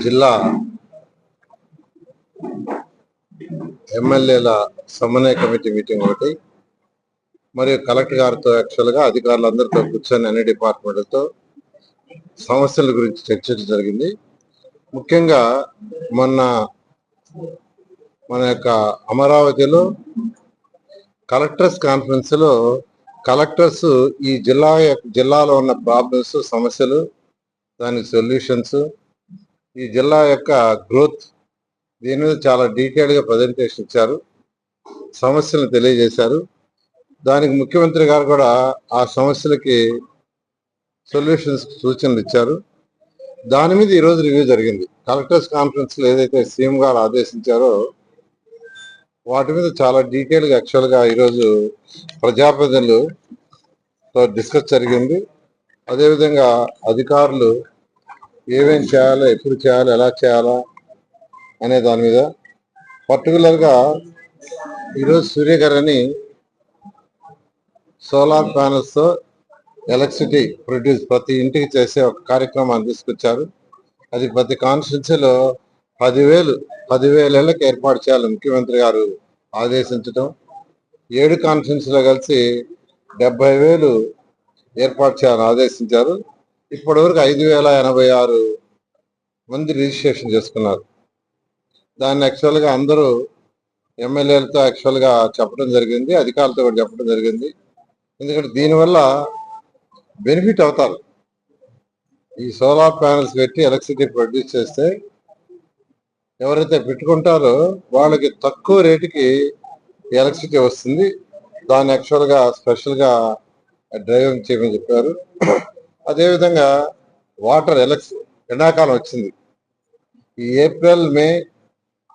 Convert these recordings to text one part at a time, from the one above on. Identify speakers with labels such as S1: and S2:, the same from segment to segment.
S1: జిల్లా ఎమ్మెల్యేల సమన్వయ కమిటీ మీటింగ్ ఒకటి మరియు కలెక్టర్ గారితో యాక్చువల్గా అధికారులందరితో కూర్చొని అన్ని డిపార్ట్మెంట్లతో సమస్యల గురించి చర్చించడం జరిగింది. ముఖ్యంగా మొన్న మన యొక్క అమరావతిలో కలెక్టర్స్ కాన్ఫరెన్స్లో కలెక్టర్స్ ఈ జిల్లా యొక్క- జిల్లాలో ఉన్న ప్రాబ్లమ్స్ సమస్యలు దానికి సొల్యూషన్స్ ఈ జిల్లా యొక్క గ్రోత్ దీని మీద చాలా డీటెయిల్గా ప్రజెంటేషన్ ఇచ్చారు. సమస్యలను తెలియజేశారు. దానికి ముఖ్యమంత్రి గారు కూడా ఆ సమస్యలకి సొల్యూషన్స్ సూచనలు ఇచ్చారు. దాని మీద ఈ రోజు రివ్యూ జరిగింది. కలెక్టర్స్ కాన్ఫరెన్స్లో ఏదైతే సీఎం గారు ఆదేశించారో వాటి మీద చాలా డీటెయిల్గా యాక్చువల్గా ఈరోజు ప్రజాప్రతినిధులతో డిస్కస్ జరిగింది. అదేవిధంగా అధికారులు ఏమేం చేయాలో ఎప్పుడు చేయాలో ఎలా చేయాలా అనే దాని మీద పర్టికులర్గా ఈరోజు సూర్యగారని సోలార్ ప్యానల్స్తో ఎలక్ట్రిసిటీ ప్రొడ్యూస్ ప్రతి ఇంటికి చేసే ఒక కార్యక్రమాన్ని తీసుకొచ్చారు. అది ప్రతి కాన్స్టిట్యున్సీలో పదివేలు పదివేలకి ఏర్పాటు చేయాలి ముఖ్యమంత్రి గారు ఆదేశించడం ఏడు కాన్ఫరెన్స్లో కలిసి డెబ్బై వేలు ఏర్పాటు చేయాలని ఆదేశించారు. ఇప్పటి వరకు ఐదు వేల ఎనభై ఆరు మంది రిజిస్ట్రేషన్ చేసుకున్నారు. దాన్ని యాక్చువల్గా అందరూ ఎమ్మెల్యేలతో యాక్చువల్గా చెప్పడం జరిగింది అధికారులతో కూడా చెప్పడం జరిగింది. ఎందుకంటే దీనివల్ల బెనిఫిట్ అవుతారు. ఈ సోలార్ ప్యానల్స్ పెట్టి ఎలక్ట్రిసిటీ ప్రొడ్యూస్ చేస్తే ఎవరైతే పెట్టుకుంటారో వాళ్ళకి తక్కువ రేటుకి ఎలక్ట్రిసిటీ వస్తుంది. దాన్ని యాక్చువల్గా స్పెషల్గా డ్రైవింగ్ చేయమని చెప్పారు. అదేవిధంగా వాటర్ ఎలక్స్ ఎండాకాలం వచ్చింది. ఈ ఏప్రిల్ మే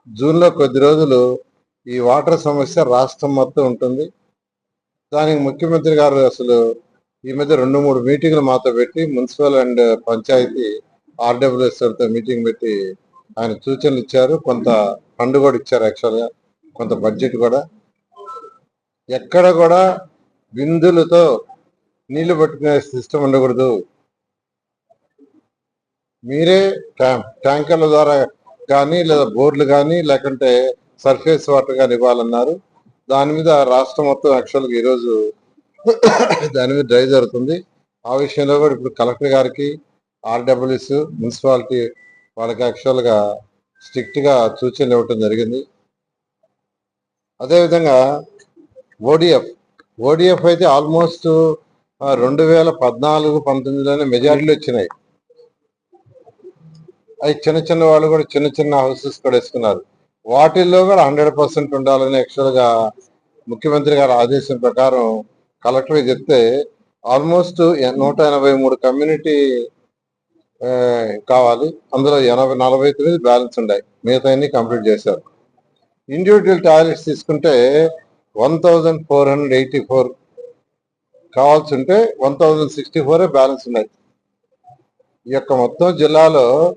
S1: జూన్లో కొద్ది రోజులు ఈ వాటర్ సమస్య రాష్ట్రం మొత్తం ఉంటుంది. దానికి ముఖ్యమంత్రి గారు అసలు ఈ మధ్య రెండు మూడు మీటింగ్లు మాతో పెట్టి మున్సిపల్ అండ్ పంచాయతీ ఆర్డబ్ల్యూఎస్ఎల్తో మీటింగ్ పెట్టి ఆయన సూచనలు ఇచ్చారు. కొంత ఫండ్ కూడా ఇచ్చారు యాక్చువల్గా కొంత బడ్జెట్ కూడా. ఎక్కడ కూడా బిందులతో నీళ్ళు పట్టుకునే సిస్టమ్ ఉండకూడదు. మీరే ట్యాం- ట్యాంకర్ల ద్వారా కానీ లేదా బోర్లు కానీ లేకుంటే సర్ఫేస్ వాటర్ కానీ ఇవ్వాలన్నారు. దాని మీద రాష్ట్రం మొత్తం యాక్చువల్గా ఈరోజు దాని మీద డ్రైవ్ జరుగుతుంది. ఆ విషయంలో కూడా ఇప్పుడు కలెక్టర్ గారికి ఆర్డబ్ల్యూఎస్ మున్సిపాలిటీ వాళ్ళకి యాక్చువల్గా స్ట్రిక్ట్గా సూచనలు ఇవ్వటం జరిగింది. అదేవిధంగా ఓడిఎఫ్ ఓడిఎఫ్ అయితే ఆల్మోస్ట్ రెండు వేల పద్నాలుగు పంతొమ్మిదిలోనే మెజారిటీలు వచ్చినాయి. అవి చిన్న చిన్న వాళ్ళు కూడా చిన్న చిన్న హౌసెస్ కూడా వేసుకున్నారు. వాటిల్లో కూడా హండ్రెడ్ పర్సెంట్ ఉండాలని యాక్చువల్గా ముఖ్యమంత్రి గారి ఆదేశం ప్రకారం కలెక్టర్ చెప్తే ఆల్మోస్ట్ నూట ఎనభై మూడు కమ్యూనిటీ కావాలి. అందులో ఎనభై నలభై తొమ్మిది బ్యాలెన్స్ ఉన్నాయి. మిగతా అన్ని కంప్లీట్ చేశారు. ఇండివిజువల్ టాయిలెట్స్ తీసుకుంటే one thousand four hundred eighty four కావాల్సి ఉంటే వన్ థౌజండ్ సిక్స్టీ ఫోరే బ్యాలెన్స్ ఉన్నాయి. ఈ యొక్క మొత్తం జిల్లాలో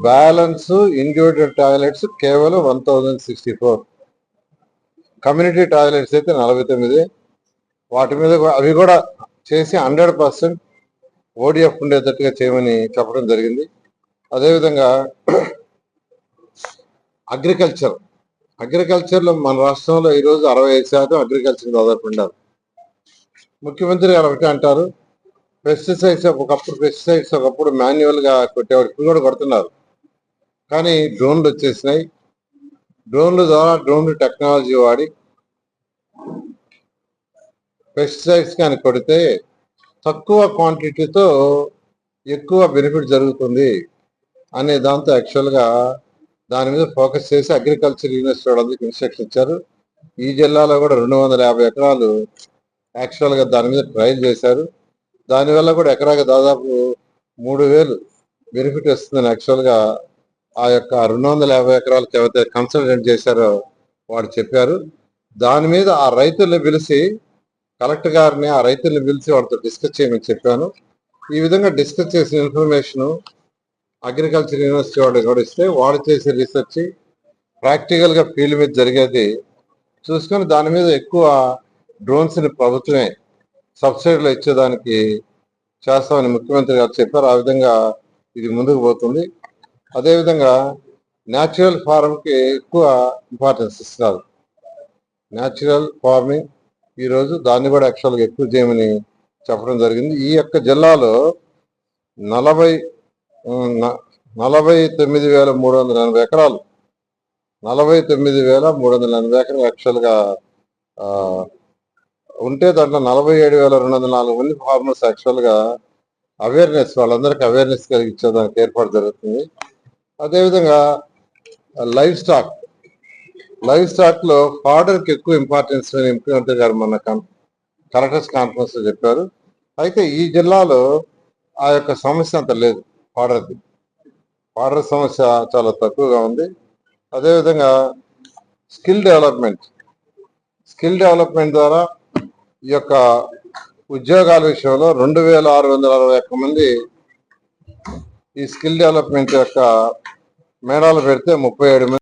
S1: బ్యాలెన్స్ ఇండివిజువల్ టాయిలెట్స్ కేవలం one thousand sixty four. Community toilets అయితే నలభై తొమ్మిది. వాటి మీద కూడా- అవి కూడా చేసి హండ్రెడ్ పర్సెంట్ ఓడిఎఫ్ ఉండేటట్టుగా చేయమని చెప్పడం జరిగింది. అదేవిధంగా అగ్రికల్చర్. అగ్రికల్చర్లో మన రాష్ట్రంలో ఈరోజు అరవై ఐదు శాతం అగ్రికల్చర్ దాదాపు ముఖ్యమంత్రి గారు ఒకటే అంటారు. పెస్టిసైడ్స్ ఒకప్పుడు పెస్టిసైడ్స్ ఒకప్పుడు మాన్యువల్గా కొట్టేవాడు ఇప్పుడు కూడా కొడుతున్నారు. కానీ డ్రోన్లు వచ్చేసినాయి. డ్రోన్ల ద్వారా డ్రోన్ టెక్నాలజీ వాడి పెస్టిసైడ్స్ కానీ కొడితే తక్కువ క్వాంటిటీతో ఎక్కువ బెనిఫిట్ జరుగుతుంది అనే దాంతో యాక్చువల్గా దాని మీద ఫోకస్ చేసి అగ్రికల్చర్ యూనివర్సిటీ వాళ్ళందరికీ ఇన్స్ట్రక్షన్ ఇచ్చారు. ఈ జిల్లాలో కూడా రెండు వందల యాభై ఎకరాలు యాక్చువల్గా దాని మీద ట్రయల్ చేశారు. దానివల్ల కూడా ఎకరాకి దాదాపు మూడు వేలు బెనిఫిట్ వస్తుందని యాక్చువల్గా ఆ యొక్క రెండు వందల యాభై ఎకరాలకు ఎవరైతే కన్సల్టెంట్ చేశారో వాడు చెప్పారు. దాని మీద ఆ రైతుల్ని పిలిచి కలెక్టర్ గారిని ఆ రైతుల్ని పిలిచి వాడితో డిస్కస్ చేయమని చెప్పాను. ఈ విధంగా డిస్కస్ చేసిన ఇన్ఫర్మేషన్ అగ్రికల్చర్ యూనివర్సిటీ వాళ్ళు కూడా ఇస్తే వాళ్ళు చేసే రీసెర్చ్ ప్రాక్టికల్గా ఫీల్డ్ మీద జరిగేది చూసుకొని దాని మీద ఎక్కువ డ్రోన్స్ని ప్రభుత్వమే సబ్సిడీలు ఇచ్చేదానికి చేస్తామని ముఖ్యమంత్రి గారు చెప్పారు. ఆ విధంగా ఇది ముందుకు పోతుంది. అదేవిధంగా న్యాచురల్ ఫార్మ్కి ఎక్కువ ఇంపార్టెన్స్ ఇస్తున్నారు. న్యాచురల్ ఫార్మింగ్ ఈరోజు దాన్ని కూడా యాక్చువల్గా ఎక్కువ చేయమని చెప్పడం జరిగింది. ఈ యొక్క జిల్లాలో నలభై న- నలభై తొమ్మిది వేల మూడు వందల ఎనభై ఎకరాలు నలభై తొమ్మిది వేల మూడు వందల ఎనభై ఎకరాలు యాక్చువల్గా ఉంటే దాంట్లో నలభై ఏడు వేల రెండు వందల నాలుగు మంది ఫార్మర్స్ యాక్చువల్గా అవేర్నెస్ వాళ్ళందరికీ అవేర్నెస్ కలిగించేదానికి ఏర్పాటు జరుగుతుంది. అదేవిధంగా లైవ్ స్టాక్ లైవ్ స్టాక్లో ఎక్కువ ఇంపార్టెన్స్ అని ముఖ్యమంత్రి గారు మొన్న కలెక్టర్స్ కాన్ఫరెన్స్లో చెప్పారు. అయితే ఈ జిల్లాలో ఆ యొక్క సమస్య అంత లేదు ఫాడర్ది ఫాడర్ సమస్య చాలా తక్కువగా ఉంది. అదేవిధంగా స్కిల్ డెవలప్మెంట్ స్కిల్ డెవలప్మెంట్ ద్వారా ఈ యొక్క ఉద్యోగాల విషయంలో రెండు వేల ఆరు వందల అరవై ఒక్క మంది ఈ స్కిల్ డెవలప్మెంట్ యొక్క మేళాలు పెడితే ముప్పై ఏడు మంది.